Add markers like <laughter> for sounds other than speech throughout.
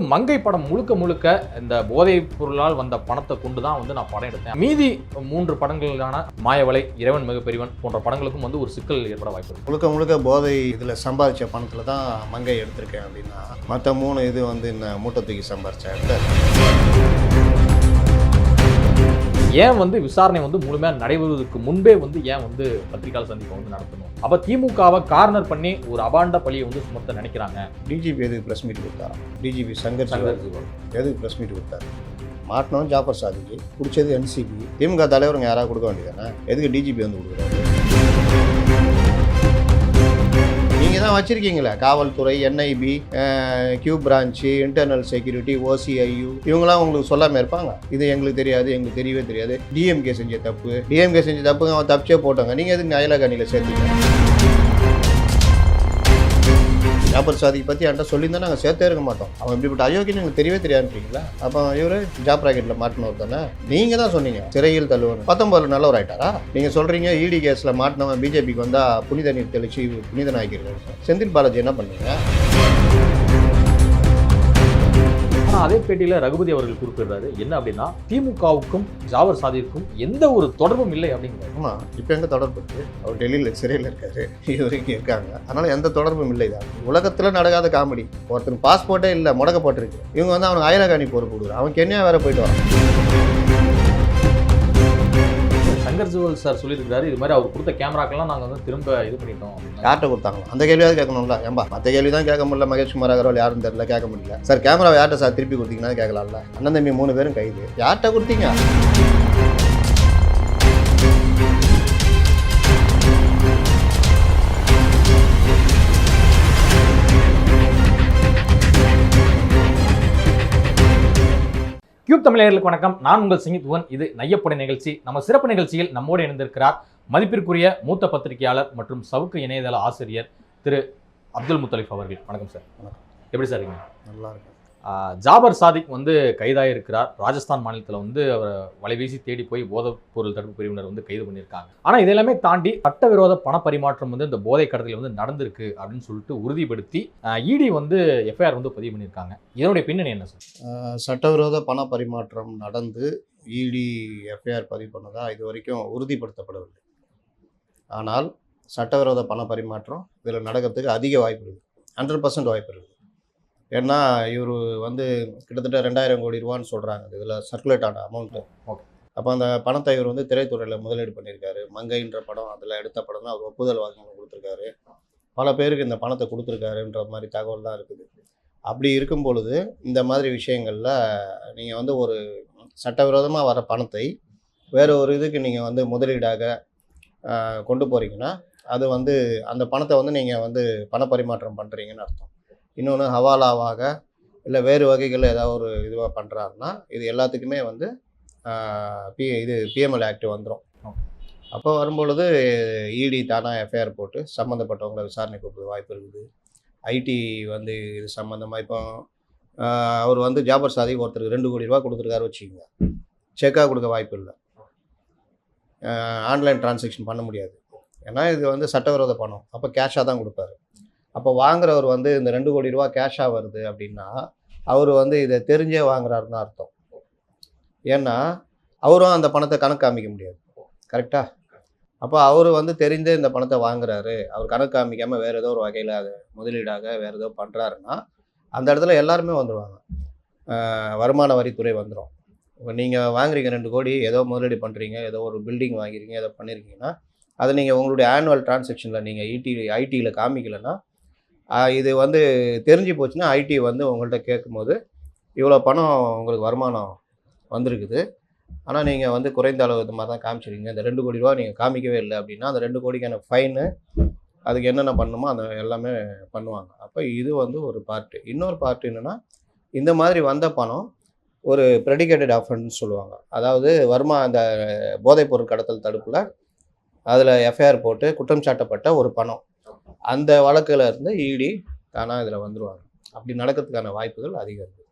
மங்கை படம் முழுக்க முழுக்க இந்த போதைப் பொருளால் வந்த பணத்தை கொண்டு தான் வந்து நான் படம் எடுத்தேன். மீதி மூன்று படங்களான மாயவலை இறைவன் மிகப்பெரியவன் போன்ற படங்களுக்கும் வந்து ஒரு சிக்கல் ஏற்பட வாய்ப்பு முழுக்க முழுக்க போதை இதில் சம்பாதிச்ச பணத்தில் தான் மங்கை எடுத்திருக்கேன் அப்படின்னா மற்ற மூணு இது வந்து இந்த மூட்டை தூக்கி சம்பாரிச்சேன் ஏன் வந்து விசாரணை வந்து முழுமையாக நடைபெறுவதற்கு முன்பே வந்து ஏன் வந்து பத்திரிகையாளர் சந்திப்பை வந்து நடத்தணும்? அப்ப திமுகவை கார்னர் பண்ணி ஒரு அபாண்ட பழியை வந்து சுமத்த நினைக்கிறாங்க. டிஜிபி எதுக்கு ப்ரெஸ் மீட் கொடுத்தா டிஜிபி சங்கர் சங்கர் எதுக்கு ப்ரெஸ் மீட் கொடுத்தாரு? மாட்டினவன் ஜாஃபர் சாதிக்கு பிடிச்சது என்சிபி திமுக தலைவருங்க யாராவது கொடுக்க வேண்டியதானே எதுக்கு டிஜிபி வந்து கொடுக்குறாரு? நீங்கள் வச்சுருக்கீங்களே? காவல்துறை NIB Q branch internal security OCIU இவங்களாம் உங்களுக்கு சொல்லாமல் இருப்பாங்க. இது எங்களுக்கு தெரியாது எங்களுக்கு தெரியவே தெரியாது. டிஎம்கே செஞ்ச தப்பு. டிஎம்கே செஞ்ச தப்பு அவன் தப்பிச்சே போட்டாங்க. நீங்கள் எதுக்கு அயலக அணியில் ஜாபர் சாதிக்கு பற்றி என்கிட்ட சொல்லியிருந்தா நாங்கள் சேர்த்தே இருக்க மாட்டோம். அவன் இப்படிப்பட்ட அயோக்கியம் எனக்கு தெரியவே தெரியாதுன்றீங்களா? அப்போ இவர் ஜாப் ராக்கெட்டில் மாட்டினவர் தானே? நீங்கள் தான் சொன்னீங்க சிறையில் தள்ளுவன் பத்தொம்பதுல நல்லவர் ஆயிட்டாரா நீங்கள் சொல்கிறீங்க இடி கேஸில் மாட்டினவன் பிஜேபிக்கு வந்தால் புனித நீர் தெளிச்சு புனித ஆக்கியிருக்காரு செந்தில் பாலாஜி என்ன பண்ணீங்க ஆனால் அதே பேட்டியில் ரகுபதி அவர்கள் குறிப்பிடுறாரு. என்ன அப்படின்னா திமுகவுக்கும் ஜாவர் சாதிக்கும் எந்த ஒரு தொடர்பும் இல்லை அப்படிங்கிறாரு. ஆமாம் இப்போ எங்கே தொடர்பு இருக்கு? அவர் டெல்லியில் சிறையில் இருக்காரு. இவர் இருக்காங்க. அதனால் எந்த தொடர்பும் இல்லை தான் உலகத்தில் நடக்காத காமெடி. ஒருத்தன் பாஸ்போர்ட்டே இல்லை முடக்கப்பட்டிருக்கு. இவங்க வந்து அவனுக்கு அயலகாணி பொறுப்பு கொடுக்குறான் அவன் கென்யா வேற போயிட்டு வரான். சங்கர் ஜுவல் சார் சொல்லியிருக்காரு இது மாதிரி அவர் கொடுத்த கேமராக்கெல்லாம் நாங்கள் வந்து திரும்ப இது பண்ணிட்டோம் யார்கிட்ட கொடுத்தாங்களோ? அந்த கேள்வியாவது கேட்கணும்ல ஏம்பா மற்ற கேள்வி தான் கேட்க முடியல. மகேஷ் குமார் அகர்வால் யாரும் தெரியல கேட்க முடியல. சார் கேமரா யார்கிட்ட சார் திருப்பி கொடுத்தீங்கன்னா கேட்கலாம்ல? அண்ணன் தம்பி மூணு பேரும் கைது. யார்கிட்ட கொடுத்தீங்க? கியூப் தமிழர்களுக்கு வணக்கம். நான் உங்கள் சிங்கித்வன் இது நையப்படை நிகழ்ச்சி. நம்ம சிறப்பு நிகழ்ச்சியில் நம்மோடு இணைந்திருக்கிறார் மதிப்பிற்குரிய மூத்த பத்திரிகையாளர் மற்றும் சவுக்கு இணையதள ஆசிரியர் திரு அப்துல் முத்தலிஃப் அவர்கள். வணக்கம் சார். வணக்கம். எப்படி சார் இருக்கீங்க? நல்லா இருக்கு ஜாபர் சாதிக் வந்து கைதாயிருக்கிறார். ராஜஸ்தான் மாநிலத்தில் வந்து அவரை வலைவீசி தேடி போய் போதைப் பொருள் தடுப்பு பிரிவினர் வந்து கைது பண்ணியிருக்காங்க. ஆனால் இதெல்லாமே தாண்டி சட்டவிரோத பண பரிமாற்றம் வந்து இந்த போதை கடத்தலில் வந்து நடந்திருக்கு அப்படின்னு சொல்லிட்டு உறுதிப்படுத்தி இடி வந்து எஃப்ஐஆர் வந்து பதிவு பண்ணியிருக்காங்க. இதனுடைய பின்னணி என்ன சார்? சட்டவிரோத பண பரிமாற்றம் நடந்து இடி எஃப்ஐஆர் பதிவு பண்ணதா இது வரைக்கும் உறுதிப்படுத்தப்படவில்லை. ஆனால் சட்டவிரோத பண பரிமாற்றம் இதில் நடக்கிறதுக்கு அதிக வாய்ப்பு இருக்குது ஹண்ட்ரட் பர்சன்ட் வாய்ப்பு இருக்குது ஏன்னா இவர் வந்து கிட்டத்தட்ட ரெண்டாயிரம் கோடி ரூபான்னு சொல்கிறாங்க இதில் சர்க்குலேட் ஆன அமௌண்ட்டு Okay. அப்போ அந்த பணத்தை இவர் வந்து திரைத்துறையில் முதலீடு பண்ணியிருக்காரு. மங்கைன்ற படம் அதில் எடுத்த படம் தான் அவர் ஒப்புதல் வாங்கணும் கொடுத்துருக்காரு. பல பேருக்கு இந்த பணத்தை கொடுத்துருக்காருன்ற மாதிரி தகவல் தான் இருக்குது. அப்படி இருக்கும் பொழுது இந்த மாதிரி விஷயங்களில் நீங்கள் வந்து ஒரு சட்டவிரோதமாக வர பணத்தை வேறு ஒரு இதுக்கு நீங்கள் வந்து முதலீடாக கொண்டு போகிறீங்கன்னா அது வந்து அந்த பணத்தை வந்து நீங்கள் வந்து பணப்பரிமாற்றம் பண்ணுறீங்கன்னு அர்த்தம். இன்னொன்று ஹவாலாவாக இல்லை வேறு வகைகளில் ஏதாவது ஒரு இதுவாக பண்ணுறாருன்னா இது எல்லாத்துக்குமே வந்து பி இது பிஎம்எல் ஆக்ட் வந்துடும் அப்போ வரும்பொழுது இடி தானாக எஃப்ஐஆர் போட்டு சம்மந்தப்பட்டவங்களை விசாரணை கூப்பிட வாய்ப்பு இருக்குது. ஐடி வந்து இது சம்மந்தமாக இப்போ அவர் வந்து ஜாபர் சாதி ஒருத்தருக்கு ரெண்டு கோடி ரூபா கொடுத்துருக்காரு வச்சுக்கோங்க. செக்காக கொடுக்க வாய்ப்பு இல்லை. ஆன்லைன் டிரான்சாக்ஷன் பண்ண முடியாது. ஏன்னா இது வந்து சட்டவிரோத பணம். அப்போ கேஷாக தான் கொடுப்பாரு. அப்போ வாங்குறவர் வந்து இந்த ரெண்டு கோடி ரூபா கேஷாக வருது அப்படின்னா அவர் வந்து இதை தெரிஞ்சே வாங்குறாருன்னு அர்த்தம். ஏன்னா அவரும் அந்த பணத்தை கணக்கு காமிக்க முடியாது. கரெக்டாக அப்போ அவர் வந்து தெரிந்தே இந்த பணத்தை வாங்குறாரு. அவர் கணக்கு காமிக்காமல் வேறு ஏதோ ஒரு வகையில் அதை முதலீடாக வேறு ஏதோ பண்ணுறாருன்னா அந்த இடத்துல எல்லாருமே வந்துடுவாங்க வருமான வரித்துறை வந்துடும் இப்போ நீங்கள் வாங்குறீங்க ரெண்டு கோடி ஏதோ முதலீடு பண்ணுறீங்க ஏதோ ஒரு பில்டிங் வாங்கிறீங்க ஏதோ பண்ணியிருக்கீங்கன்னா அதை நீங்கள் உங்களுடைய ஆனுவல் டிரான்சாக்ஷனில் நீங்கள் ஐடி ஐடியில் காமிக்கலைன்னா இது வந்து தெரிஞ்சு போச்சுன்னா ஐடி வந்து உங்கள்கிட்ட கேட்கும்போது இவ்வளோ பணம் உங்களுக்கு வருமானம் வந்திருக்குது. ஆனால் நீங்கள் வந்து குறைந்த அளவு இது மாதிரி தான் காமிச்சிருக்கீங்க. இந்த ரெண்டு கோடி ரூபா நீங்கள் காமிக்கவே இல்லை அப்படின்னா அந்த ரெண்டு கோடிக்கான ஃபைனு அதுக்கு என்னென்ன பண்ணணுமோ அந்த எல்லாமே பண்ணுவாங்க. அப்போ இது வந்து ஒரு பார்ட்டு இன்னொரு பார்ட்டு என்னென்னா இந்த மாதிரி வந்த பணம் ஒரு ப்ரெடிகேட்டட் ஆஃபன்ஸ் சொல்லுவாங்க. அதாவது வருமா அந்த போதைப்பொருள் கடத்தல் தடுப்பில் அதில் எஃப்ஐஆர் போட்டு குற்றம் சாட்டப்பட்ட ஒரு பணம். அந்த வழக்கில் இருந்து இடி தானாக இதில் வந்துடுவாங்க அப்படி நடக்கிறதுக்கான வாய்ப்புகள் அதிகம் இருக்குது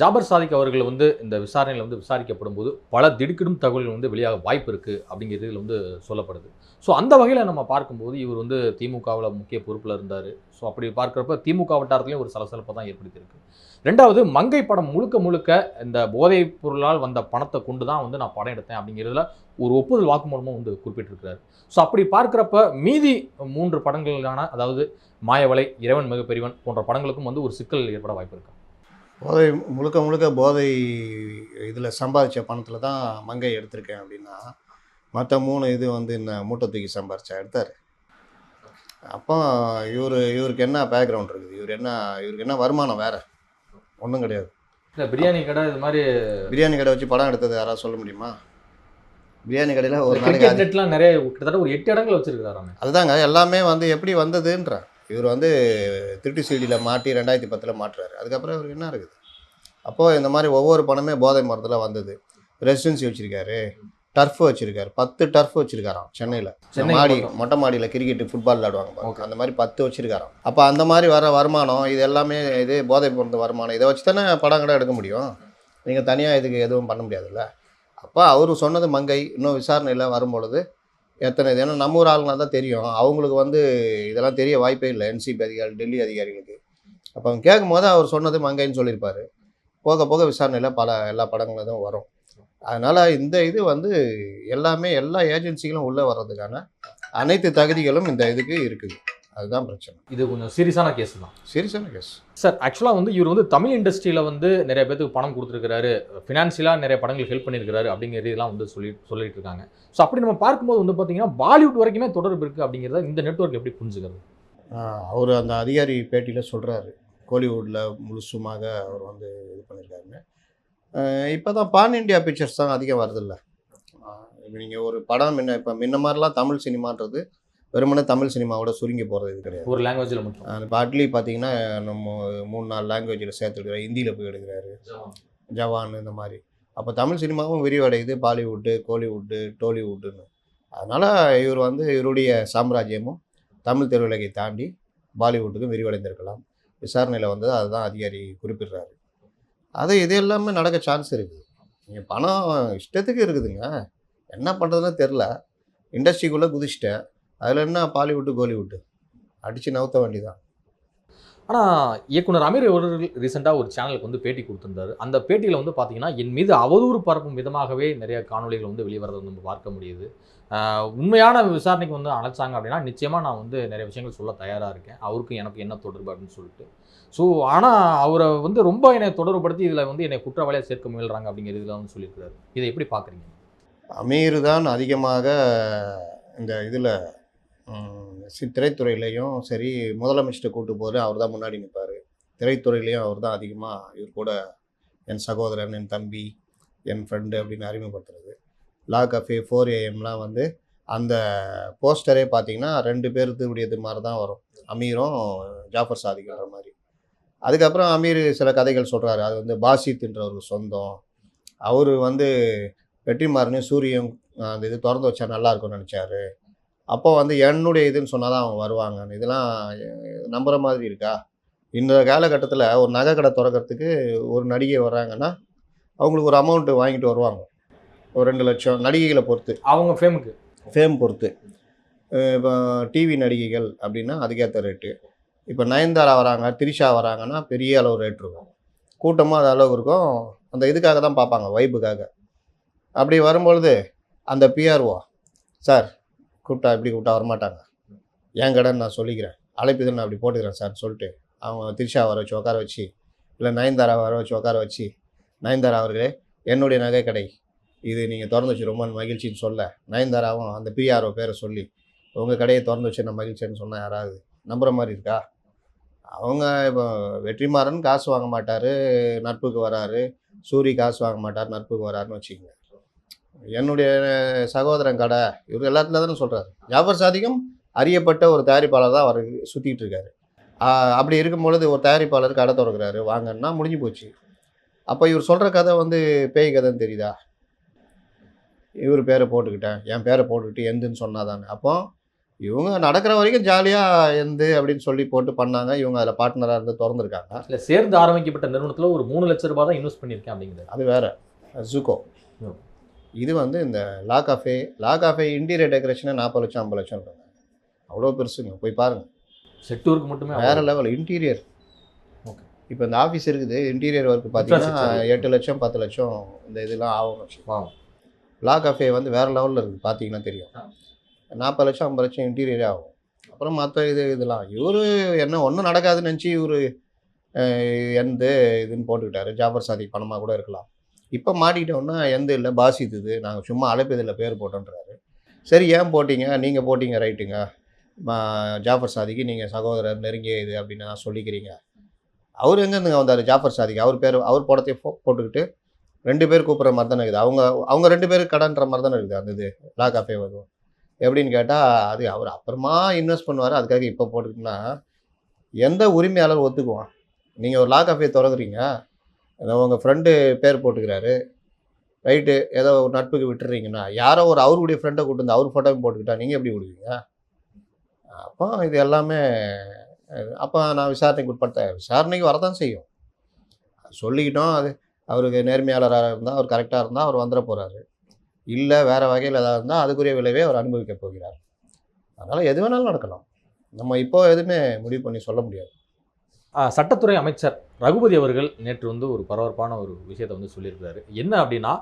ஜாபர் சாதிக் அவர்கள் வந்து இந்த விசாரணையில் வந்து விசாரிக்கப்படும் போது பல திடுக்கிடும் தகவல்கள் வந்து வெளியாக வாய்ப்பு இருக்குது அப்படிங்கிறது இதில் வந்து சொல்லப்படுது. ஸோ அந்த வகையில் நம்ம பார்க்கும்போது இவர் வந்து திமுகவில் முக்கிய பொறுப்பில் இருந்தார். ஸோ அப்படி பார்க்குறப்ப திமுக வட்டாரத்துலேயும் ஒரு சலசலப்பை தான் ஏற்படுத்தியிருக்கு. ரெண்டாவது மங்கை படம் முழுக்க முழுக்க இந்த போதைப் பொருளால் வந்த பணத்தை கொண்டு தான் வந்து நான் படம் எடுத்தேன் அப்படிங்கிறதுல ஒரு ஒப்புதல் வாக்குமூலமும் வந்து குறிப்பிட்டிருக்கிறார். ஸோ அப்படி பார்க்குறப்ப மீதி மூன்று படங்களுக்கான அதாவது மாயவலை இறைவன் மிகப்பெரியவன் போன்ற படங்களுக்கும் வந்து ஒரு சிக்கல் ஏற்பட வாய்ப்பு இருக்கு. போதை முழுக்க முழுக்க போதை இதில் சம்பாதிச்ச பணத்தில் தான் மங்கை எடுத்திருக்கேன் அப்படின்னா மற்ற மூணு இது வந்து என்ன மூட்டை தூக்கி சம்பாரிச்சா எடுத்தார். அப்போ இவர் இவருக்கு என்ன பேக்ரவுண்ட் இருக்குது? இவர் என்ன இவருக்கு என்ன வருமானம் வேறு? ஒன்றும் கிடையாது. இல்லை பிரியாணி கடை இது மாதிரி பிரியாணி கடை வச்சு படம் எடுத்தது யாராவது சொல்ல முடியுமா? பிரியாணி கடையில் ஒரு நாளைக்கு நிறைய கிட்டத்தட்ட ஒரு எட்டு இடங்கள் வச்சிருக்காரு அதுதாங்க எல்லாமே வந்து எப்படி வந்ததுன்ற. இவர் வந்து திருட்டு சீடியில் மாட்டி ரெண்டாயிரத்தி பத்தில் மாட்டுறாரு. அதுக்கப்புறம் இவருக்கு என்ன இருக்குது? அப்போது இந்த மாதிரி ஒவ்வொரு பணமே போதை மரத்தில் வந்தது. ரெசிடென்சி வச்சுருக்காரு. டர்ஃப் வச்சுருக்காரு. பத்து டர்ஃப் வச்சுருக்காராம் சென்னையில். சென்னை மாடி. மொட்டை மாடியில் கிரிக்கெட் ஃபுட்பால். Okay. அந்த மாதிரி பத்து வச்சுருக்காராம். அப்போ அந்த மாதிரி வர வருமானம் இது எல்லாமே இது போதை பொருந்த வருமானம் இதை வச்சு தானே படம் கூட எடுக்க முடியும். நீங்கள் தனியாக இதுக்கு எதுவும் பண்ண முடியாதுல்ல. அப்போ அவர் சொன்னது மங்கை. இன்னும் விசாரணையில் வரும்பொழுது எத்தனை இது? ஏன்னா நம்ம ஊர் ஆளுங்களாக தான் தெரியும். அவங்களுக்கு வந்து இதெல்லாம் தெரிய வாய்ப்பே இல்லை. என்சிபி அதிகாரி டெல்லி அதிகாரிகளுக்கு. அப்போ அவங்க கேட்கும்போது அவர் சொன்னது மங்கைன்னு சொல்லியிருப்பார். போக போக விசாரணையில் பல எல்லா படங்களும் வரும். அதனால் இந்த இது வந்து எல்லாமே எல்லா ஏஜென்சிகளும் உள்ளே வர்றதுக்கான அனைத்து தகுதிகளும் இந்த இதுக்கு இருக்குது. அதுதான் பிரச்சனை. இது கொஞ்சம் சீரியஸான கேஸ் தான். சீரியஸான கேஸ் சார் ஆக்சுவலாக வந்து இவர் வந்து தமிழ் இண்டஸ்ட்ரியில் வந்து நிறைய பேத்துக்கு பணம் கொடுத்துருக்காரு ஃபினான்ஷியலாக நிறைய படங்கள் ஹெல்ப் பண்ணியிருக்காரு அப்படிங்கிறதெல்லாம் வந்து சொல்லி சொல்லிட்டு இருக்காங்க. ஸோ அப்படி நம்ம பார்க்கும்போது வந்து பார்த்தீங்கன்னா பாலிவுட் வரைக்குமே தொடர்பு இருக்குது அப்படிங்கிறத இந்த நெட்வொர்க் எப்படி புரிஞ்சுக்கிறது? அவர் அந்த அதிகாரி பேட்டியில் சொல்கிறாரு கோலிவுட்டில் முழுசுமாக அவர் வந்து இது பண்ணியிருக்காருன்னு. இப்போ தான் பான் இண்டியா பிக்சர்ஸ் தான் அதிகம் வருதில்ல. இப்போ நீங்கள் ஒரு படம் முன்ன இப்போ முன்ன மாதிரிலாம் தமிழ் சினிமான்றது வெறுமனே தமிழ் சினிமாவோட சுருங்கி போகிறது இது கிடையாது. ஒரு லாங்குவேஜில் மட்டும். இப்போ அட்லி பார்த்தீங்கன்னா நம்ம மூணு நாலு லாங்குவேஜில் சேர்த்துருக்குறாரு ஹிந்தியில் போய் எடுக்கிறாரு. ஜவான். இந்த மாதிரி. அப்போ தமிழ் சினிமாவும் விரிவடையுது. பாலிவுட்டு கோலிவுட்டு டோலிவுட்டுன்னு அதனால் இவர் வந்து இவருடைய சாம்ராஜ்யமும் தமிழ் திரையுலகை தாண்டி பாலிவுட்டுக்கும் விரிவடைந்திருக்கலாம். விசாரணையில் வந்து அதுதான் அதிகாரி குறிப்பிடுறாரு. அது இது எல்லாமே நடக்க சான்ஸ் இருக்குது நீங்கள் பணம் இஷ்டத்துக்கு இருக்குதுங்க. என்ன பண்ணுறதுன்னு தெரில இண்டஸ்ட்ரிக்குள்ளே குதிச்சிட்டேன். அதில் என்ன பாலிவுட்டு கோலிவுட்டு? அடித்து நவுத்த வேண்டிதான் ஆனால் இயக்குனர் அமீர் அவர்கள் ரீசெண்டாக ஒரு சேனலுக்கு வந்து பேட்டி கொடுத்திருந்தாரு. அந்த பேட்டியில் வந்து பார்த்தீங்கன்னா என் மீது அவதூறு பரப்பும் விதமாகவே நிறைய காணொளிகள் வந்து வெளிவரதை நம்ம பார்க்க முடியுது. உண்மையான விசாரணைக்கு வந்து அழைச்சாங்க அப்படின்னா நிச்சயமாக நான் வந்து நிறைய விஷயங்கள் சொல்ல தயாராக இருக்கேன். அவருக்கும் எனக்கு என்ன தொடர்பு அப்படின்னு சொல்லிட்டு. ஸோ ஆனால் அவரை வந்து ரொம்ப என்னை தொடர்புபடுத்தி இதில் வந்து என்னை குற்றவாளியாக சேர்க்க முயல்றாங்க அப்படிங்கிறதுல வந்து சொல்லியிருக்கிறாரு. இதை எப்படி பார்க்குறீங்க? அமீர் தான் அதிகமாக இந்த இதில் திரைத்துறையிலையும் சரி முதலமைச்சர்கிட்ட கூட்டு போகிற அவர் தான் முன்னாடி நிற்பார் திரைத்துறையிலையும் அவர் தான் அதிகமாக இவர் கூட என் சகோதரன் என் தம்பி என் ஃப்ரெண்டு அப்படின்னு அறிமுகப்படுத்துறது. லா கஃபே ஃபோர் ஏஎம்லாம் வந்து அந்த போஸ்டரே பார்த்தீங்கன்னா ரெண்டு பேருத்துடையது மாதிரி தான் வரும். அமீரும் ஜாஃபர் சாதிக்கிற மாதிரி. அதுக்கப்புறம் அமீர் சில கதைகள் சொல்கிறாரு அது வந்து பாசித்ன்றவருக்கு சொந்தம். அவர் வந்து வெற்றிமாறனையும் சூரியன் அந்த இது திறந்து வச்சா நல்லா இருக்கும்னு நினச்சாரு. அப்போ வந்து என்னுடைய இதுன்னு சொன்னால் தான் அவங்க வருவாங்கன்னு. இதெல்லாம் அஹ், நம்புற மாதிரி இருக்கா? இந்த காலகட்டத்தில் ஒரு நகை கடை திறக்கிறதுக்கு ஒரு நடிகை வர்றாங்கன்னா அவங்களுக்கு ஒரு அமௌண்ட்டு வாங்கிட்டு வருவாங்க. ஒரு ரெண்டு லட்சம் நடிகைகளை பொறுத்து. அவங்க ஃபேமுக்கு ஃபேம் பொறுத்து. இப்போ டிவி நடிகைகள் அப்படின்னா அதுக்கேற்ற ரேட்டு இப்போ நயன்தாரா வராங்க திரிஷா வராங்கன்னா பெரிய அளவு ரேட் இருக்கும். கூட்டமும் அது அளவு இருக்கும். அந்த இதுக்காக தான் பார்ப்பாங்க வைப்புக்காக அப்படி வரும்பொழுது அந்த பிஆர்ஓ சார் கூப்பிட்டா இப்படி கூப்பிட்டா வரமாட்டாங்க. என் கடைன்னு நான் சொல்லிக்கிறேன். அழைப்புதல் நான் அப்படி போட்டுக்கிறேன் சார் சொல்லிட்டு. அவங்க திரிஷா வர வச்சு உட்கார வச்சு இல்லை நயன்தாரா வர வச்சு உட்கார வச்சு நயன்தாரா அவர்களே என்னுடைய நகை கடை. இது நீங்கள் திறந்து வச்சு ரொம்ப மகிழ்ச்சின்னு சொல்ல நயன்தாராவும் அந்த பிஆர்ஓ பேரை சொல்லி உங்கள் கடையை திறந்து வச்சு நான் மகிழ்ச்சின்னு சொன்னால் யாராவது நம்புகிற மாதிரி இருக்கா? அவங்க இப்போ வெற்றிமாறன் காசு வாங்க மாட்டார் நட்புக்கு வராரு சூரி காசு வாங்க மாட்டார் நட்புக்கு வராருன்னு வச்சுக்கோங்க. என்னுடைய சகோதரன் கடை இவர் எல்லாத்துல தானே சொல்கிறாரு ஜாஃபர் சாதிக்கும் அறியப்பட்ட ஒரு தயாரிப்பாளர் தான் அவர் சுற்றிட்டு இருக்காரு. அப்படி இருக்கும் பொழுது ஒரு தயாரிப்பாளர் கடை திறக்கிறாரு வாங்கன்னா முடிஞ்சு போச்சு. அப்போ இவர் சொல்கிற கதை வந்து பேய் கதைன்னு தெரியுதா? இவர் பேரை போட்டுக்கிட்டேன் என் பேரை போட்டுக்கிட்டு எந்துன்னு சொன்னாதானே. அப்போ இவங்க நடக்கிற வரைக்கும் ஜாலியாக எந்து அப்படின்னு சொல்லி போட்டு பண்ணாங்க. இவங்க அதில் பார்ட்னராக இருந்து திறந்துருக்காங்க. இல்ல சேர்ந்து ஆரம்பிக்கப்பட்ட நிறுவனத்துல ஒரு மூணு லட்ச ரூபாய் தான் இன்வெஸ்ட் பண்ணியிருக்கேன் அப்படிங்கிறது அது வேற ஜூகோ. இது வந்து இந்த la café la café interior டெக்கரேஷனே நாற்பது லட்சம் ஐம்பது லட்சம் இருக்காங்க. அவ்வளோ பெருசுங்க போய் பாருங்க. செட்டூருக்கு மட்டுமே வேற லெவல் இன்டீரியர் Okay. இப்போ இந்த ஆஃபீஸ் இருக்குது இன்டீரியர் ஒர்க் பார்த்தீங்கன்னா. எட்டு லட்சம் பத்து லட்சம் இந்த இதெல்லாம் ஆகும். லா காஃபே வந்து வேற லெவலில் இருக்குது பார்த்தீங்கன்னா தெரியும். நாற்பது லட்சம் ஐம்பது லட்சம் இன்டீரியரே ஆகும். அப்புறம் மற்ற இது இதெல்லாம். இவர் என்ன ஒன்றும் நடக்காதுன்னு நினச்சி இவர் எந்த இதுன்னு போட்டுக்கிட்டாரு. ஜாஃபர் சாதிக் பணமாக கூட இருக்கலாம். இப்போ மாட்டிக்கிட்டோன்னா எந்த இல்லை பாசித் இது. நாங்கள் சும்மா அழைப்பதில் பேர் போட்டோன்றாரு. சரி ஏன் போட்டிங்க? நீங்கள் போட்டிங்க ரைட்டுங்க. ஜாஃபர் சாதிக்கு நீங்கள் சகோதரர் நெருங்கிய இது அப்படின்னு நான் சொல்லிக்கிறீங்க. அவர் எங்கேருந்துங்க வந்தார் ஜாஃபர் சாதிக்கு? அவர் பேர் அவர் படத்தை போ- போட்டுக்கிட்டு ரெண்டு பேர் கூப்பிட்ற மாதிரி தானே இருக்குது. அவங்க அவங்க ரெண்டு பேரும் கடன்ற மாதிரி தானே இருக்குது அந்த இது லா காஃபே வரும். எப்படின்னு கேட்டால் அது அவர் அப்புறமா இன்வெஸ்ட் பண்ணுவார் அதுக்காக இப்போ போட்டுக்கிட்டுனா எந்த உரிமையாளர் ஒத்துக்குவான்? நீங்கள் ஒரு லா காஃபே திறக்குறீங்க ஏதோ உங்கள் ஃப்ரெண்டு பேர் போட்டுக்கிறாரு. ரைட்டு ஏதோ ஒரு நட்புக்கு விட்டுறீங்கன்னா யாரோ ஒரு அவருடைய ஃப்ரெண்டை கூட்டு வந்து அவர் ஃபோட்டோவும் போட்டுக்கிட்டா நீங்கள் எப்படி கொடுப்பீங்க? அப்போ இது எல்லாமே அப்போ நான் விசாரணைக்கு உட்படுத்த விசாரணைக்கு வரதான் செய்யும். சொல்லிக்கிட்டோம் அது அவருக்கு நேர்மையாளராக இருந்தால் அவர் கரெக்டாக இருந்தால் அவர் வந்துட போகிறாரு இல்லை வேறு வகையில் ஏதாவது இருந்தால் அதுக்குரிய விளைவே அவர் அனுபவிக்க போகிறார். அதனால் எது வேணாலும் நடக்கலாம். நம்ம இப்போ எதுவுமே முடிவு பண்ணி சொல்ல முடியாது. சட்டத்துறை அமைச்சர் ரகுபதி அவர்கள் நேற்று வந்து ஒரு பரபரப்பான ஒரு விஷயத்தை வந்து சொல்லியிருக்காரு என்ன அப்படின்னா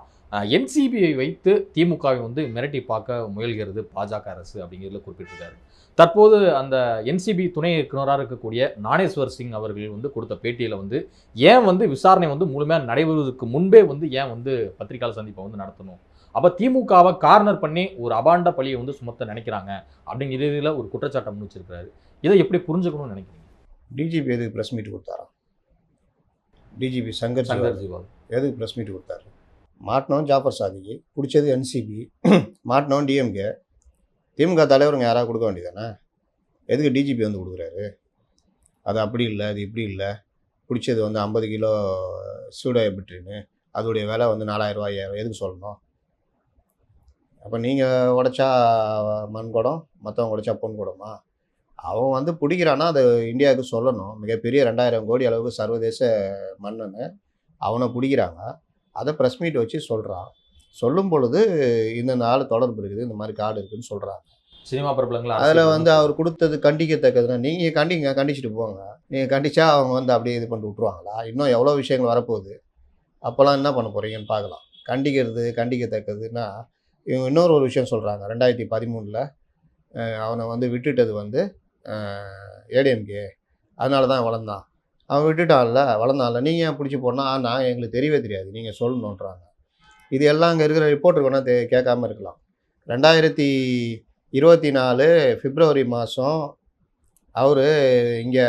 என்சிபியை வைத்து திமுகவை வந்து மிரட்டி பார்க்க முயல்கிறது பாஜக அரசு அப்படிங்கிறதுல குறிப்பிட்டிருக்காரு. தற்போது அந்த என்சிபி துணை இயக்குனராக இருக்கக்கூடிய நாணேஸ்வர் சிங் அவர்கள் வந்து கொடுத்த பேட்டியில் வந்து ஏன் வந்து விசாரணை வந்து முழுமையாக நடைபெறுவதற்கு முன்பே வந்து ஏன் வந்து பத்திரிகையாளர் சந்திப்பை வந்து நடத்தணும்? அப்போ திமுகவை கார்னர் பண்ணி ஒரு அபாண்ட பழியை வந்து சுமத்த நினைக்கிறாங்க அப்படிங்கிற இதில் ஒரு குற்றச்சாட்டை முன் வச்சிருக்கிறாரு இதை எப்படி புரிஞ்சுக்கணும்னு நினைக்கிறீங்க? டிஜிபி எதுக்கு ப்ரெஸ் மீட் கொடுத்தாராம் டிஜிபி சங்கர் சங்கர் ஜிவால். எதுக்கு ப்ரெஸ் மீட் கொடுத்தாரு? மாட்டினவன் ஜாஃபர் சாதிக்கு பிடிச்சது என்சிபி <clears throat> மாட்டினவன் டிஎம்கே திமுக தலைவருங்க யாராவது கொடுக்க வேண்டியதானே? எதுக்கு டிஜிபி வந்து கொடுக்குறாரு? அது அப்படி இல்லை அது இப்படி இல்லை. பிடிச்சது வந்து ஐம்பது கிலோ சூடோ எபிட்ரின்னு அதோடைய விலை வந்து நாலாயிரம் ரூபாய் எதுக்கு சொல்லணும்? அப்போ நீங்கள் உடைச்சா மண் குடம் மற்றவங்க உடைச்சா பொன் குடமா அவன் வந்து பிடிக்கிறான்னா அதை இந்தியாவுக்கு சொல்லணும். மிகப்பெரிய ரெண்டாயிரம் கோடி அளவுக்கு சர்வதேச மன்னன் அவனை பிடிக்கிறாங்க. அதை ப்ரெஸ் மீட் வச்சு சொல்கிறான் சொல்லும் பொழுது இந்த நாள் தொடர்பு இருக்குது இந்த மாதிரி கார்டு இருக்குன்னு சொல்கிறாங்க சினிமா பிரபலங்கள் அதில் வந்து அவர் கொடுத்தது கண்டிக்கத்தக்கதுன்னா நீங்கள் கண்டிங்க கண்டிச்சுட்டு போங்க. நீங்கள் கண்டிச்சா அவங்க வந்து அப்படியே இது பண்ணிட்டு விட்ருவாங்களா இன்னும் எவ்வளோ விஷயங்கள் வரப்போகுது? அப்போல்லாம் என்ன பண்ண போகிறீங்கன்னு பார்க்கலாம். கண்டிக்கிறது கண்டிக்கத்தக்கதுன்னா இவங்க இன்னொரு ஒரு விஷயம் சொல்கிறாங்க ரெண்டாயிரத்தி பதிமூணில் அவனை வந்து விட்டுட்டது வந்து ஏடிஎம்கே அதனால தான் வளர்ந்தான். அவன் விட்டுட்டான்ல வளர்ந்தான்ல. நீங்கள் ஏன் பிடிச்சி போனால் நான் எங்களுக்கு தெரியவே தெரியாது. நீங்கள் சொல்லணுன்றாங்க இது எல்லாம் அங்கே இருக்கிற ரிப்போர்ட்டர் வேணால் தே கேட்காம இருக்கலாம். ரெண்டாயிரத்தி இருபத்தி நாலு பிப்ரவரி மாதம் அவர் இங்கே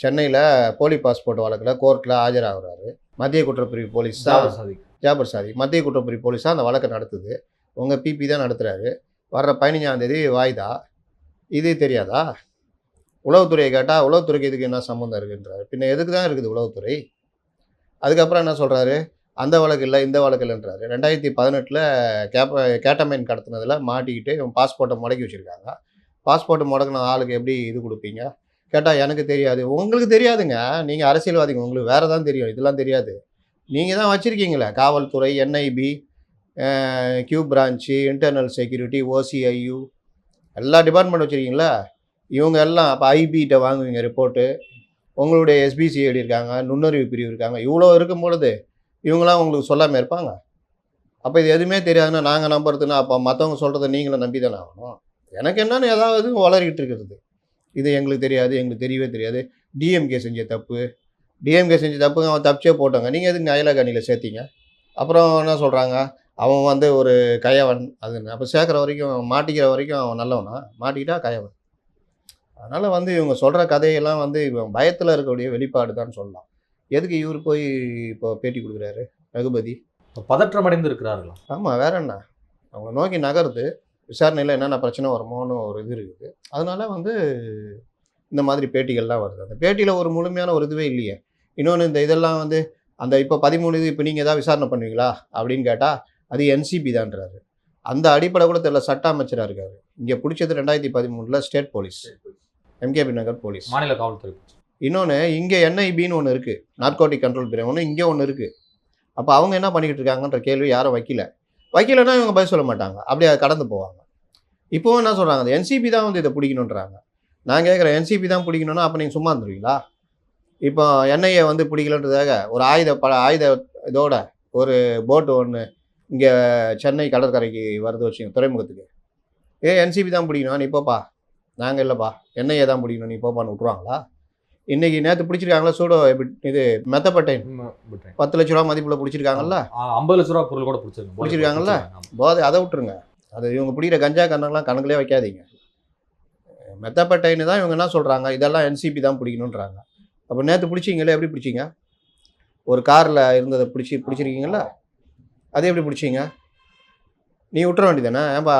சென்னையில் போலி பாஸ்போர்ட் வழக்கில் கோர்ட்டில் ஆஜராகிறாரு. மத்திய குற்றப்பிரிவு போலீஸ் ஜாபர் சாதிக். ஜாபர் சாதி மத்திய குற்றப்பிரிவு போலீஸ் தான் அந்த வழக்கை நடத்துது. உங்கள் பிபி தான் நடத்துகிறாரு வர்ற பதினஞ்சாம் தேதி வாய்தா? இது தெரியாதா? உளவுத்துறையை கேட்டால் உளவுத்துறைக்கு இதுக்கு என்ன சம்மந்தம் இருக்குன்றார். பின்ன எதுக்கு தான் இருக்குது உளவுத்துறை? அதுக்கப்புறம் என்ன சொல்கிறாரு அந்த வழக்கு இல்லை இந்த வழக்கு இல்லைன்றாரு. ரெண்டாயிரத்தி பதினெட்டில் கேப்ப கேட்டமைன் கடத்தினதில் மாட்டிக்கிட்டு இவன் பாஸ்போர்ட்டை முடக்கி வச்சுருக்காங்க. பாஸ்போர்ட்டை முடக்கின ஆளுக்கு எப்படி இது கொடுப்பீங்க? கேட்டால் எனக்கு தெரியாது. உங்களுக்கு தெரியாதுங்க. நீங்கள் அரசியல்வாதிங்க. உங்களுக்கு வேறு தான் தெரியும். இதெல்லாம் தெரியாது. நீங்கள் தான் வச்சுருக்கீங்களே. காவல்துறை NIB Q branch internal security OCIU எல்லா டிபார்ட்மெண்ட் வச்சுருக்கீங்களா? இவங்க எல்லாம் அப்போ ஐபிகிட்ட வாங்குவீங்க ரிப்போர்ட்டு உங்களுடைய எஸ்பிசிஐடி இருக்காங்க நுண்ணறிவு பிரிவு இருக்காங்க. இவ்வளோ இருக்கும் பொழுது இவங்களாம் உங்களுக்கு சொல்லாமல் இருப்பாங்க? அப்போ இது எதுவுமே தெரியாதுன்னா நாங்கள் நம்புறதுன்னா அப்போ மற்றவங்க சொல்கிறத நீங்களும் நம்பி தானே ஆகணும்? எனக்கு என்னென்னு ஏதாவது வளர்கிட்டு இருக்கிறது இது எங்களுக்கு தெரியாது எங்களுக்கு தெரியவே தெரியாது. டிஎம்கே செஞ்ச தப்பு. டிஎம்கே செஞ்ச தப்புங்க அவன் தப்பிச்சே போட்டாங்க. நீங்கள் எதுக்கு அயலக அணியில் சேர்த்தீங்க? அப்புறம் என்ன சொல்கிறாங்க அவன் வந்து ஒரு கயவன். அதுன்னு அப்போ சேர்க்குற வரைக்கும் மாட்டிக்கிற வரைக்கும் அவன் நல்லவனா? மாட்டிக்கிட்டா கயவன். அதனால் வந்து இவங்க சொல்கிற கதையெல்லாம் வந்து இவன் பயத்தில் இருக்கக்கூடிய வெளிப்பாடு தான் சொல்லலாம். எதுக்கு இவர் போய் இப்போ பேட்டி கொடுக்குறாரு? ரகுபதி. இப்ப பதற்றமடைந்து இருக்கிறார்களா ஆமாம் வேற என்ன? அவங்க நோக்கி நகருது. விசாரணையில் என்னென்ன பிரச்சனை வருமோன்னு ஒரு இது இருக்குது. அதனால வந்து இந்த மாதிரி பேட்டிகள்லாம் வருது. அந்த பேட்டியில் ஒரு முழுமையான ஒரு இதுவே இல்லையே. இன்னொன்று இந்த இதெல்லாம் வந்து அந்த இப்போ பதிமூணு இது இப்போ நீங்கள் ஏதாவது விசாரணை பண்ணுவீங்களா? அப்படின்னு கேட்டால் அது என்சிபி தான்றாரு. அந்த அடிப்படை கூட தெரியல சட்ட அமைச்சராக இருக்காரு. இங்கே பிடிச்சது ரெண்டாயிரத்தி பதிமூணில் state police. MKB Nagar police. மாநில காவல்துறை இன்னொன்று இங்கே என்ஐபின்னு ஒன்று இருக்குது நார்கோட்டிக் கண்ட்ரோல் பிரிவு ஒன்று இங்கே ஒன்று இருக்குது அப்போ அவங்க என்ன பண்ணிக்கிட்டு இருக்காங்கன்ற கேள்வி யாரும் வைக்கல. வைக்கலைன்னா இவங்க பதில் சொல்ல மாட்டாங்க. அப்படியே கடந்து போவாங்க. இப்போவும் என்ன சொல்கிறாங்க அந்த என்சிபி தான் வந்து இதை பிடிக்கணுன்றாங்க நான் கேட்குறேன் என்சிபி தான் பிடிக்கணும்னா அப்போ நீங்கள் சும்மா இருந்துருவீங்களா? இப்போ என்ஐஏ வந்து பிடிக்கலன்றதாக ஒரு ஆயுத ப ஆயுத இதோட ஒரு போட்டு ஒன்று இங்கே சென்னை கடற்கரைக்கு வருது வச்சுங்க துறைமுகத்துக்கு. ஏ என்சிபி தான் பிடிக்கணும். நீ போப்பா. நாங்கள் இல்லைப்பா. என்ஐஏ தான் பிடிக்கணும். நீ போப்பான்னு விட்ருவாங்களா இன்னைக்கு நேற்று பிடிச்சிருக்காங்களா சூடோ இது மெத்தப்பட்டைன் ம், விட்டுறேன். பத்து லட்ச ரூபா மதிப்பில் பிடிச்சிருக்காங்கல்ல? ஐம்பது லட்ச ரூபா பொருள் கூட பிடிச்சிருக்கோம் பிடிச்சிருக்காங்கல்ல? போதை அதை விட்டுருங்க. அது இவங்க பிடிக்கிற கஞ்சா கண்ணெல்லாம் கணக்குலேயே வைக்காதீங்க. மெத்தப்பட்டைன்னு தான் இவங்க என்ன சொல்கிறாங்க இதெல்லாம் என்சிபி தான் பிடிக்கணுன்றாங்க அப்போ நேற்று பிடிச்சிங்களே எப்படி பிடிச்சிங்க? ஒரு காரில் இருந்ததை பிடிச்சி பிடிச்சிருக்கீங்களா அதை எப்படி பிடிச்சிங்க? நீ விட்டுற வேண்டியதானே ஏன்பா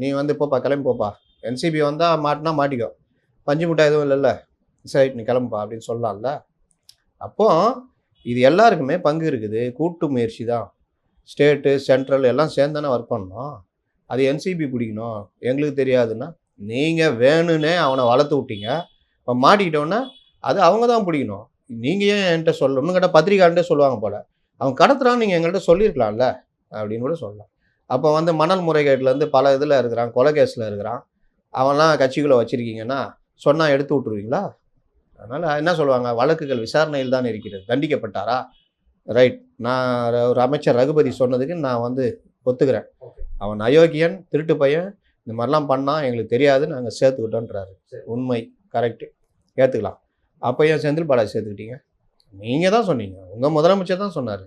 நீ வந்து போப்பா கிளம்பி போப்பா. என்சிபி வந்தால் மாட்டினா மாட்டிக்கோ. பஞ்சு முட்டாய் எதுவும் இல்லைல்ல. சரி நீ கிளம்புப்பா அப்படின்னு சொல்லலாம்ல அப்போ இது எல்லாருக்குமே பங்கு இருக்குது. கூட்டு முயற்சி தான். ஸ்டேட்டு சென்ட்ரல் எல்லாம் சேர்ந்து தானே ஒர்க் பண்ணோம் அது என்சிபி பிடிக்கணும். எங்களுக்கு தெரியாதுன்னா நீங்கள் வேணும்னே அவனை வளர்த்து விட்டீங்க. இப்போ மாட்டிக்கிட்டோன்னா அது அவங்க தான் பிடிக்கணும். நீங்கள் ஏன் என்கிட்ட சொல்லணும்? கேட்டால் பத்திரிக்கான்ட்டே சொல்லுவாங்க போல். அவன் கடத்துறான்னு நீங்கள் எங்கள்கிட்ட சொல்லியிருக்கலாம்ல அப்படின்னு கூட சொல்லலாம். அப்போ வந்து மணல் முறைகேட்டிலேருந்து பல இதில் இருக்கிறான் கொலை கேஸில் இருக்கிறான். அவன்லாம் கட்சிக்குள்ளே வச்சுருக்கீங்கன்னா சொன்னால் எடுத்து விட்ருவீங்களா அதனால் என்ன சொல்லுவாங்க வழக்குகள் விசாரணையில் தான் இருக்கிறது. தண்டிக்கப்பட்டாரா? ரைட். நான் ஒரு அமைச்சர் ரகுபதி சொன்னதுக்கு நான் வந்து ஒத்துக்கிறேன். அவன் அயோக்கியன் திருட்டு பையன் இந்த மாதிரிலாம் பண்ணால் எங்களுக்கு தெரியாது நாங்கள் சேர்த்துக்கிட்டோன்றாரு. சரி. உண்மை கரெக்டு ஏற்றுக்கலாம் அப்போ ஏன் செந்தில் பாலாஜி சேர்த்துக்கிட்டீங்க? நீங்கள் தான் சொன்னீங்க. உங்கள் முதலமைச்சர் தான் சொன்னார்.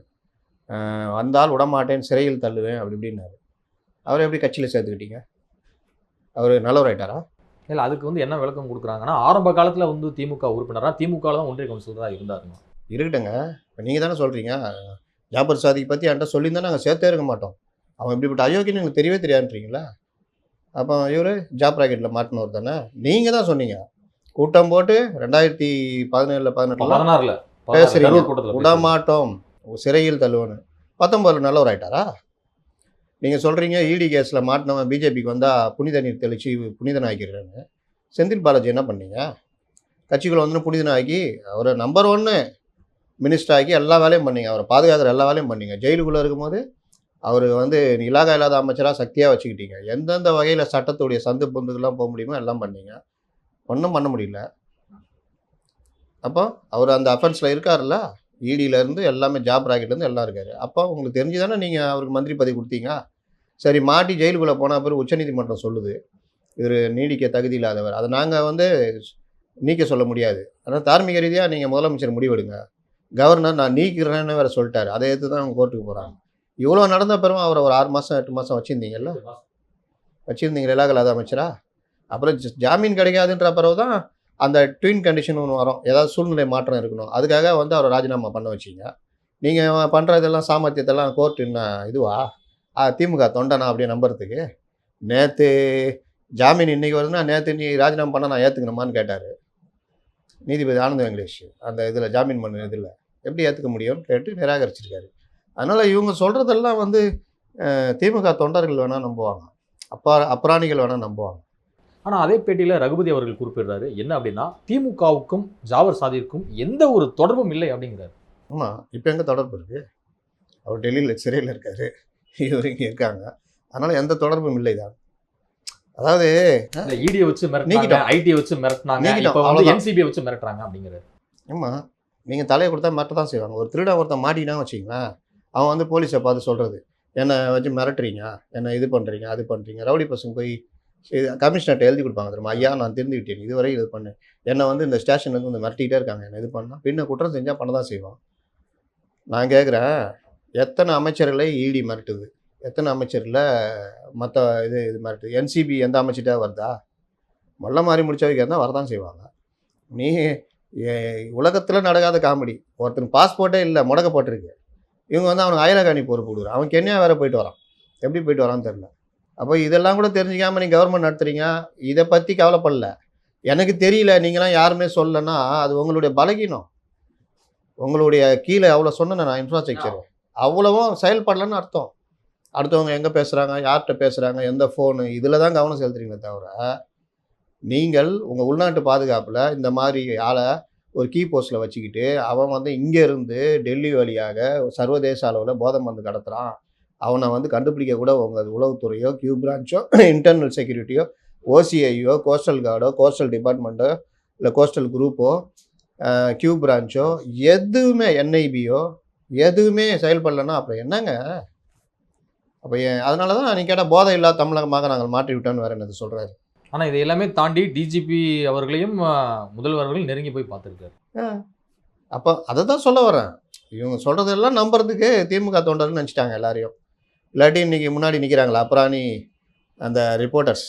வந்தால் விடமாட்டேன் சிறையில் தள்ளுவேன் அப்படி இப்படின்னாரு. அவரை எப்படி கட்சியில் சேர்த்துக்கிட்டீங்க? அவர் நல்லவராயிட்டாரா இல்ல அதுக்கு வந்து என்ன விளக்கம் கொடுக்குறாங்கன்னா ஆரம்ப காலத்துல வந்து திமுக உறுப்பினரா திமுக தான் ஒன்றிய கவுன்சிலரா இருந்தாருங்க. இருக்கட்டுங்க. இப்போ நீங்கள் தானே சொல்கிறீங்க ஜாபர் சாதிக் பற்றி என்கிட்ட சொல்லியிருந்தா நாங்கள் சேர்த்தே இருக்க மாட்டோம். அவன் இப்படிப்பட்ட அயோக்கியன்னு எங்களுக்கு தெரியவே தெரியாதுன்றீங்களா? அப்போ இவர் ஜாப் ராக்கெட்டில் மாட்டினவர் தானே? நீங்கள் தான் சொன்னீங்க. கூட்டம் போட்டு ரெண்டாயிரத்தி பதினேழில் பதினெட்டில் பதினாறுல. பேசுறீங்க. கரூர் கூட்டத்துல விட மாட்டோம் சிறையில் தள்ளுவனு. பத்தொம்பதில் நல்லவர் ஆயிட்டாரா நீங்கள் சொல்கிறீங்க இடி கேஸில் மாட்டினவன் பிஜேபிக்கு வந்தால் புனித நீர் தெளிச்சு புனிதன் ஆக்கிடுறேன்னு செந்தில் பாலாஜி என்ன பண்ணீங்க? கட்சிக்குள்ள வந்து புனிதன் ஆக்கி அவரை நம்பர் ஒன்று மினிஸ்டர் ஆக்கி எல்லா வேலையும் பண்ணீங்க. அவரை பாதுகாக்கிற எல்லா வேலையும் பண்ணீங்க. ஜெயிலுக்குள்ளே இருக்கும்போது அவர் வந்து இலாகா இல்லாத அமைச்சராக சக்தியாக வச்சுக்கிட்டீங்க. எந்தெந்த வகையில் சட்டத்துடைய சந்து பொந்துக்கெல்லாம் போக முடியுமோ எல்லாம் பண்ணீங்க. ஒன்றும் பண்ண முடியல. அப்போ அவர் அந்த அஃபென்ஸில் இருக்கார்ல இடியிலேருந்து e இருந்து எல்லாமே ஜாப் ராக்கெட்லேருந்து எல்லாம் இருக்கார். அப்போ உங்களுக்கு தெரிஞ்சு தானே நீங்கள் அவருக்கு மந்திரி பதவி கொடுத்தீங்க? சரி மாட்டி ஜெயிலுக்குள்ளே போன பிறகு உச்சநீதிமன்றம் சொல்லுது. இவர் நீடிக்க தகுதி இல்லாதவர். அதை நாங்கள் வந்து நீக்க சொல்ல முடியாது. ஆனால் தார்மீக ரீதியாக நீங்கள் முதலமைச்சர் முடிவெடுங்க. கவர்னர் நான் நீக்கிறேன்னு வேறு சொல்லிட்டாரு. அதை எடுத்து தான் அவங்க கோர்ட்டுக்கு போகிறாங்க இவ்வளோ நடந்த பிறகு அவரை ஒரு ஆறு மாதம் எட்டு மாதம் வச்சுருந்தீங்கல்ல? வச்சுருந்தீங்க இலாகல் இல்லாத அமைச்சரா? அப்புறம் ஜ- ஜாமீன் கிடைக்காதுன்ற பிறகு தான் அந்த ட்வின் கண்டிஷன் ஒன்று வரும். ஏதாவது சூழ்நிலை மாற்றம் இருக்கணும். அதுக்காக வந்து அவரை ராஜினாமா பண்ண வச்சிங்க. நீங்கள் பண்ணுறதெல்லாம் சாமர்த்தியத்தெல்லாம் கோர்ட் என்ன இதுவா? ஆ, திமுக தொண்டனா அப்படியே நம்புறதுக்கு? நேற்று ஜாமீன் இன்றைக்கி வருதுன்னா நேற்று நீ ராஜினாமா பண்ண நான் ஏற்றுக்கணுமான்னு கேட்டார். நீதிபதி ஆனந்த வெங்கடேஷ் அந்த இதில் ஜாமீன் பண்ண இதில். எப்படி ஏற்றுக்க முடியும்னு கேட்டு நிராகரிச்சிருக்காரு. அதனால் இவங்க சொல்கிறதெல்லாம் வந்து திமுக தொண்டர்கள் வேணால் நம்புவாங்க. அப்பா அப்புராணிகள் வேணால் நம்புவாங்க. ஆனா அதே பேட்டியில ரகுபதி அவர்கள் குறிப்பிடுறாரு என்ன அப்படின்னா திமுகவுக்கும் ஜாவர் சாதிக்கும் எந்த ஒரு தொடர்பும் இல்லை அப்படிங்கிறாரு. ஆமாம் இப்போ எங்கே தொடர்பு இருக்குது அவர் டெல்லியில் சிறையில் இருக்காரு. இவர் இங்கே இருக்காங்க. அதனால் எந்த தொடர்பும் இல்லை தான். அதாவது இடியை வச்சு மிரட்டினாங்க. ஐடியை வச்சு மிரட்டினாங்க இப்ப. என்சிபியை வச்சு மிரட்டுறாங்க அப்படிங்கிறாரு. ஆமாம் நீங்கள் தலையை கொடுத்தா மிரட்ட தான் செய்வாங்க. ஒரு திருடன் ஒருத்தன் மாட்டினா வச்சிங்களேன் அவன் வந்து போலீஸை பார்த்து சொல்கிறது என்னை வச்சு மிரட்டுறீங்க என்னை இது பண்ணுறீங்க அது பண்ணுறீங்க ரவுடி பசங்க போய் கமிஷனர்கிட்ட எழுதி கொடுப்பாங்க தெரியுமா? ஐயா நான் தெரிஞ்சுக்கிட்டேன் இதுவரை இது பண்ணு. என்னை வந்து இந்த ஸ்டேஷன்லேருந்து வந்து மிரட்டிக்கிட்டே இருக்காங்க. என்ன இது பண்ணால் பின்ன குற்றம் செஞ்சால் பண்ண தான் செய்வான். நான் கேட்குறேன் எத்தனை அமைச்சர்களை இடி மிரட்டுது? எத்தனை அமைச்சரில் மற்ற இது இது மிரட்டுது என்சிபி எந்த அமைச்சிட்டா வருதா? மொல்ல மாறி முடிச்சவங்க இருந்தால் வரதான் செய்வாங்க. நீ உலகத்தில் நடக்காத காமெடி. ஒருத்தனுக்கு பாஸ்போர்ட்டே இல்லை முடக்கப்பட்டிருக்கு. இவங்க வந்து அவனுக்கு அயலகாணி பொறுப்பு கொடுக்குறான். அவன் கென்யா வேற போயிட்டு வரான். எப்படி போயிட்டு வரான்னு தெரில அப்போ இதெல்லாம் கூட தெரிஞ்சுக்காம நீங்கள் கவர்மெண்ட் நடத்துறீங்க. இதை பற்றி கவலைப்படல. எனக்கு தெரியல நீங்களாம் யாருமே சொல்லலைன்னா அது உங்களுடைய பலகீனம். உங்களுடைய கீழே அவ்வளோ சொன்னேன் நான் இன்ஃப்ராஸ்ட்ரக்சர் அவ்வளவும் செயல்படலன்னு அர்த்தம். அடுத்தவங்க எங்கே பேசுகிறாங்க யார்கிட்ட பேசுகிறாங்க எந்த ஃபோனு இதில் தான் கவனம் செலுத்துறீங்களே தவிர நீங்கள் உங்கள் உள்நாட்டு பாதுகாப்பில் இந்த மாதிரி ஆளை ஒரு கீ போஸ்ட்டில் வச்சுக்கிட்டு அவன் வந்து இங்கேருந்து டெல்லி வழியாக சர்வதேச அளவில் போதை மருந்து கடத்துகிறான் அவனை வந்து கண்டுபிடிக்க கூட உங்கள் உளவுத்துறையோ கியூ பிரான்ச்சோ இன்டர்னல் செக்யூரிட்டியோ ஓசிஐயோ கோஸ்டல் கார்டோ கோஸ்டல் டிபார்ட்மெண்ட்டோ இல்லை கோஸ்டல் குரூப்போ கியூ பிரான்ச்சோ எதுவுமே என்ஐபியோ எதுவுமே செயல்படலைன்னா அப்புறம் என்னங்க? அப்போ அதனால தான் நீ கேட்டால் போதை இல்லாத தமிழகமாக நாங்கள் மாற்றி விட்டோன்னு வேறு என்னது சொல்கிறாரு ஆனா இது எல்லாமே தாண்டி டிஜிபி அவர்களையும் அஹ், முதல்வர்கள் நெருங்கி போய் பார்த்திருக்காரு. அப்போ அதை தான் சொல்ல வரேன். இவங்க சொல்கிறதெல்லாம் நம்புறதுக்கு திமுக தொண்டர்னு நினச்சிட்டாங்க எல்லாரையும். இல்லாட்டி இன்றைக்கி முன்னாடி நிற்கிறாங்களா அப்புறாணி அந்த ரிப்போர்ட்டர்ஸ்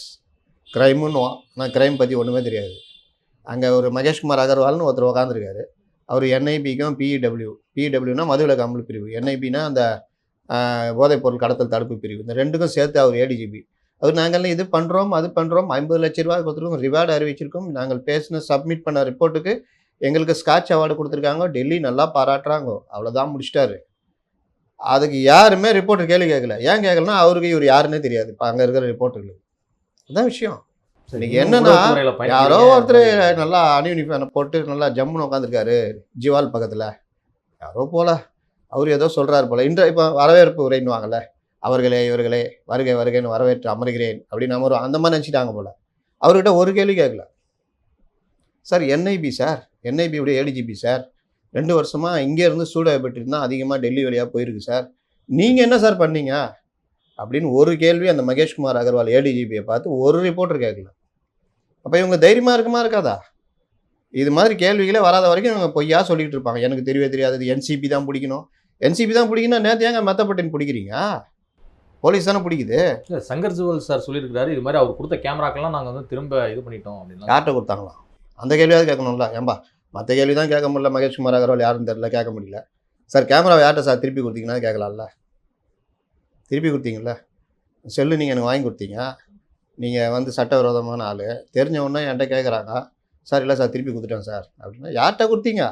க்ரைமுன்னு ஆனால் க்ரைம் பற்றி ஒன்றுமே தெரியாது. அங்கே ஒரு மகேஷ்குமார் அகர்வால்னு ஒருத்தர் உட்காந்துருக்காரு அவர் என்ஐபிக்கும் பிஇடபிள்யூ பிஇடபிள்யூனா மதுவிலக்கு அமல் பிரிவு. என்ஐபினா அந்த போதைப்பொருள் கடத்தல் தடுப்பு பிரிவு. இந்த ரெண்டுக்கும் சேர்த்து அவர் ஏடிஜிபி அவர் நாங்கள் இது பண்ணுறோம் அது பண்ணுறோம் ஐம்பது லட்ச ரூபா கொடுத்துருக்கோம் ரிவார்டு அறிவிச்சிருக்கோம். நாங்கள் பேசின சப்மிட் பண்ண ரிப்போர்ட்டுக்கு எங்களுக்கு ஸ்காட்ச் அவார்டு கொடுத்துருக்காங்க. டெல்லி நல்லா பாராட்டுறாங்க. அவ்வளோதான் முடிச்சிட்டாரு. அதுக்கு யாருமே ரிப்போர்ட்டர் கேள்வி கேட்கல. ஏன் கேட்கலன்னா அவருக்கு இவர் யாருன்னே தெரியாது. இப்போ அங்கே இருக்கிற ரிப்போர்ட்டர்களுக்கு அதான் விஷயம். இன்னைக்கு என்னன்னா, யாரோ. ஒருத்தர் நல்லா அணியூனிஃபார்ம் போட்டு நல்லா ஜம்முன்னு உட்காந்துருக்காரு ஜிவால் பக்கத்தில். யாரோ போல. அவர் ஏதோ சொல்கிறாரு போல. இன்ற இப்போ வரவேற்பு உரைன்னுவாங்கல்ல அவர்களே இவர்களே வருகை வருகைன்னு வரவேற்று அமர்கிறேன் அப்படின்னு அமரும் அந்த மாதிரி நினச்சிட்டாங்க போல. அவர்கிட்ட ஒரு கேள்வி கேட்கல. Sir NIB sir? என்ஐபி உடைய ஏடிஜிபி சார்? ரெண்டு வருஷமாக இங்கேருந்து தான் அதிகமாக டெல்லி வழியாக போயிருக்கு சார். நீங்கள் என்ன சார் பண்ணீங்க? அப்படின்னு ஒரு கேள்வி அந்த மகேஷ்குமார் அகர்வால் ஏடிஜிபியை பார்த்து ஒரு ரிப்போர்ட்டர் கேட்கல அப்போ இவங்க தைரியமாக இருக்குமா இருக்காதா? இது மாதிரி கேள்விகளே வராத வரைக்கும் இவங்க பொய்யா சொல்லிட்டு இருப்பாங்க. எனக்கு தெரியவே தெரியாது. என்சிபி தான் பிடிக்கணும். என்சிபி தான் பிடிக்கணும் நேற்று ஏங்க மெத்தப்பட்டின் பிடிக்கிறீங்க? போலீஸ் தானே பிடிக்குது. இல்ல, சங்கர் ஜுவல் சார் சொல்லியிருக்காரு இது மாதிரி அவர் கொடுத்த கேமராக்கெல்லாம் நாங்க வந்து திரும்ப இது பண்ணிட்டோம் அப்படின்னா யார்கிட்ட கொடுத்தாங்களாம் அந்த கேள்வியாவது கேட்கணும்ல ஏம்பா. மற்ற கேள்வி தான் கேட்க முடியல. மகேஷ்குமார் அகர்வால் யாருன்னு தெரியல கேட்க முடியல. சார் கேமரா யார்கிட்ட சார் திருப்பி கொடுத்தீங்கன்னா கேட்கலாம்ல. திருப்பி கொடுத்தீங்கல்ல? செல்லு நீங்கள் எனக்கு வாங்கி கொடுத்தீங்க. நீங்கள் வந்து சட்டவிரோதமான ஆள். தெரிஞ்சவொன்னே என்கிட்ட கேட்குறாங்க சார் இல்லை சார் திருப்பி கொடுத்துட்டேன் சார் அப்படின்னா யார்கிட்ட கொடுத்தீங்க?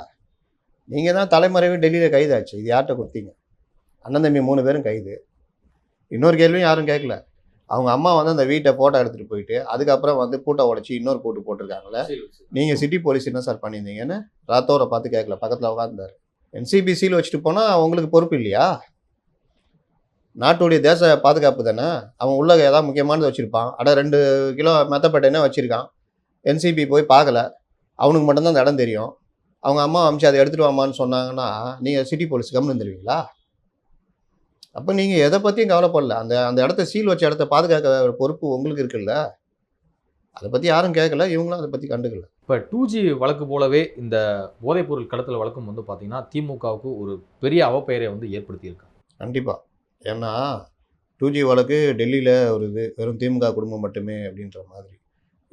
நீங்கள் தான் தலைமறைவு டெல்லியில் கைதாச்சு. இது யார்கிட்ட கொடுத்தீங்க? அண்ணன் தம்பி மூணு பேரும் கைது. இன்னொரு கேள்வியும் யாரும் கேட்கல. அவங்க அம்மா வந்து அந்த வீட்டை ஃபோட்டோ எடுத்துகிட்டு போயிட்டு அதுக்கப்புறம் வந்து பூட்டை உடச்சி இன்னொரு பூட்டு போட்டிருக்காங்களே. நீங்கள் சிட்டி போலீஸ் என்ன சார் பண்ணியிருந்தீங்கன்னு ராத்தோரை பார்த்து கேட்கல பக்கத்தில் உட்காந்துருந்தார் என்சிபிசியில் வச்சுட்டு போனால் உங்களுக்கு பொறுப்பு இல்லையா? நாட்டுடைய தேச பாதுகாப்பு தானே? அவன் உள்ள ஏதாவது முக்கியமானது வச்சுருப்பான். அட ரெண்டு கிலோ மெத்தப்பட்டேனே வச்சுருக்கான்? என்சிபி போய் பார்க்கல. அவனுக்கு மட்டும்தான் அந்த இடம் தெரியும். அவங்க அம்மா அமிச்சு அதை எடுத்துகிட்டு வாமான்னு சொன்னாங்கன்னா நீங்கள் சிட்டி போலீஸ் கவனம் தருவீங்களா அப்போ நீங்கள் எதை பற்றியும் கவலைப்படல. அந்த அந்த இடத்த சீல் வச்ச இடத்த பாதுகாக்க பொறுப்பு உங்களுக்கு இருக்குல்ல? அதை பற்றி யாரும் கேட்கல இவங்களும் அதை பற்றி கண்டுக்கல. இப்போ டூ ஜி வழக்கு போலவே இந்த போதைப்பொருள் கடத்தல் வழக்கம் வந்து பார்த்தீங்கன்னா திமுகவுக்கு ஒரு பெரிய அவப்பெயரை வந்து ஏற்படுத்தியிருக்கு. கண்டிப்பாக ஏன்னா டூ ஜி வழக்கு டெல்லியில் ஒரு இது வெறும் திமுக குடும்பம் மட்டுமே அப்படின்ற மாதிரி.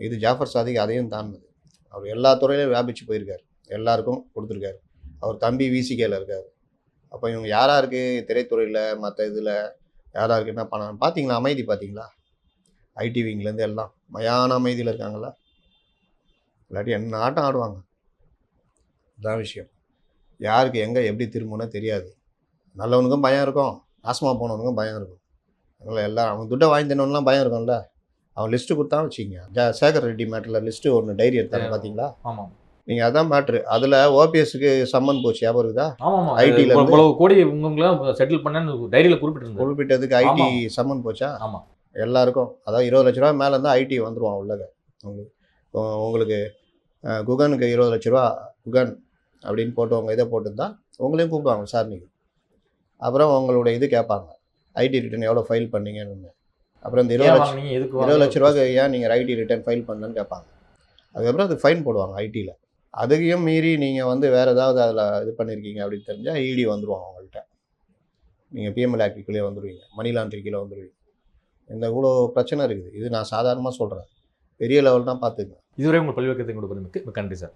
இது ஜாஃபர் சாதிக் அதையும் தாண்டினது. அவர் எல்லா துறையிலும் வியாபிச்சு போயிருக்காரு. எல்லாருக்கும் கொடுத்துருக்காரு. அவர் தம்பி விசிகேல இருக்கார். அப்போ இவங்க யாரா இருக்கு? திரைத்துறையில் மற்ற இதில் யாரா இருக்கு? என்ன பண்ண பார்த்தீங்களா அமைதி பார்த்தீங்களா ஐடி விங்லேருந்து எல்லாம். மயான அமைதியில் இருக்காங்களா இல்லாட்டி என்ன ஆட்டம் ஆடுவாங்க? இதான் விஷயம். யாருக்கு எங்கே எப்படி திரும்பணும்னு தெரியாது. நல்லவனுக்கும் பயம் இருக்கும். நாசமாக போனவனுக்கும் பயம் இருக்கும். அதனால் எல்லாம் அவன் துட்டை வாங்கி தரணும்லாம் பயம் இருக்கும்ல? அவன் லிஸ்ட்டு கொடுத்தா வச்சுக்கங்க. ஜா சேகர் ரெட்டி மேட்டரில் லிஸ்ட்டு ஒன்று டைரி எடுத்தாங்க பார்த்தீங்களா ஆமாம். நீங்கள் அதான் மேட்ரு அதில் ஓபிஎஸ்க்கு சம்மன் போச்சு ஞாபகம் இருக்குதா? ஆமாம். IT ல இருந்து- இவ்வளவு கோடி உங்களுக்குலாம் செட்டில் பண்ணேன்னு டைரியில் குறிப்பிட்டிருந்தாரு குறிப்பிட்டதுக்கு ஐடி. சம்மன் போச்சா? ஆமா. எல்லாருக்கும். அதாவது இருபது லட்ச ரூபா மேலே இருந்தால் ஐடி வந்துருவான் உள்ளக. உங்களுக்கு உங்களுக்கு குகனுக்கு இருபது லட்ச ரூபா குகன் அப்படின்னு போட்டு உங்கள் இதை போட்டுருந்தா உங்களையும் கூப்பிடுவாங்க விசாரணைக்கு அப்புறம் உங்களோட இது கேட்பாங்க. ஐடி ரிட்டர்ன் எவ்வளோ ஃபைல் பண்ணீங்கன்னு. அப்புறம் இந்த இருபது லட்சம் இருபது லட்ச? ரூபாய்க்கு ஏன் நீங்கள் ஐடி ரிட்டர்ன் ஃபைல் பண்ணலன்னு கேட்பாங்க. அதுக்கப்புறம் அது ஃபைன் போடுவாங்க ஐடியில் அதையும் மீறி நீங்கள் வந்து வேறு ஏதாவது அதில் இது பண்ணியிருக்கீங்க அப்படின்னு தெரிஞ்சால் இடி வந்துடுவோம் அவங்கள்ட்ட. நீங்கள் பிஎம்எல் ஆக்டிக்குள்ளே வந்துடுவீங்க மணி லாண்ட்ரிக்கில் வந்துடுவீங்க இந்த இவ்வளோ பிரச்சனை இருக்குது. இது நான் சாதாரணமாக சொல்கிறேன் பெரிய லெவல் தான் பார்த்துக்கங்க. இதுவரை உங்கள் பல்வேறு கொடுப்பதற்கு மிக்க நன்றி சார்